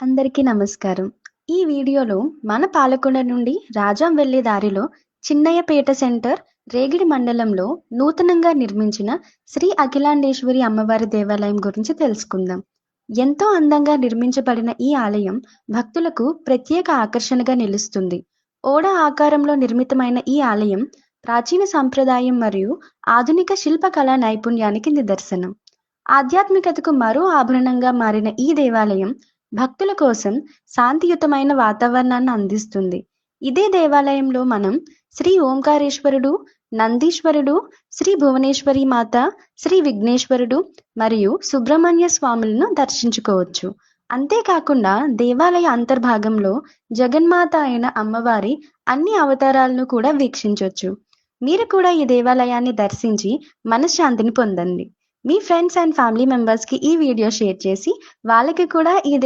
అందరికీ నమస్కారం. ఈ వీడియోలో మన పాలకొండ నుండి రాజాం వెళ్ళే దారిలో చిన్నయ్యపేట సెంటర్, రేగిడి మండలంలో నూతనంగా నిర్మించిన శ్రీ అఖిలాండేశ్వరి అమ్మవారి దేవాలయం గురించి తెలుసుకుందాం. ఎంతో అందంగా నిర్మించబడిన ఈ ఆలయం భక్తులకు ప్రత్యేక ఆకర్షణగా నిలుస్తుంది. ఓడ ఆకారంలో నిర్మితమైన ఈ ఆలయం ప్రాచీన సాంప్రదాయం మరియు ఆధునిక శిల్పకళా నైపుణ్యానికి నిదర్శనం. ఆధ్యాత్మికతకు మరో ఆభరణంగా మారిన ఈ దేవాలయం భక్తుల కోసం శాంతియుతమైన వాతావరణాన్ని అందిస్తుంది. ఇదే దేవాలయంలో మనం శ్రీ ఓంకారేశ్వరుడు, నందీశ్వరుడు, శ్రీ భువనేశ్వరి మాత, శ్రీ విఘ్నేశ్వరుడు మరియు సుబ్రహ్మణ్య స్వాములను దర్శించుకోవచ్చు. అంతేకాకుండా దేవాలయ అంతర్భాగంలో జగన్మాత అయిన అమ్మవారి అన్ని అవతారాలను కూడా వీక్షించవచ్చు మీరు కూడా ఈ దేవాలయాన్ని దర్శించి మనశ్శాంతిని పొందండి. మీ ఫ్రెండ్స్ అండ్ ఫ్యామిలీ మెంబర్స్‌కి ఈ వీడియో షేర్ చేసి వాళ్ళకి కూడా ఈ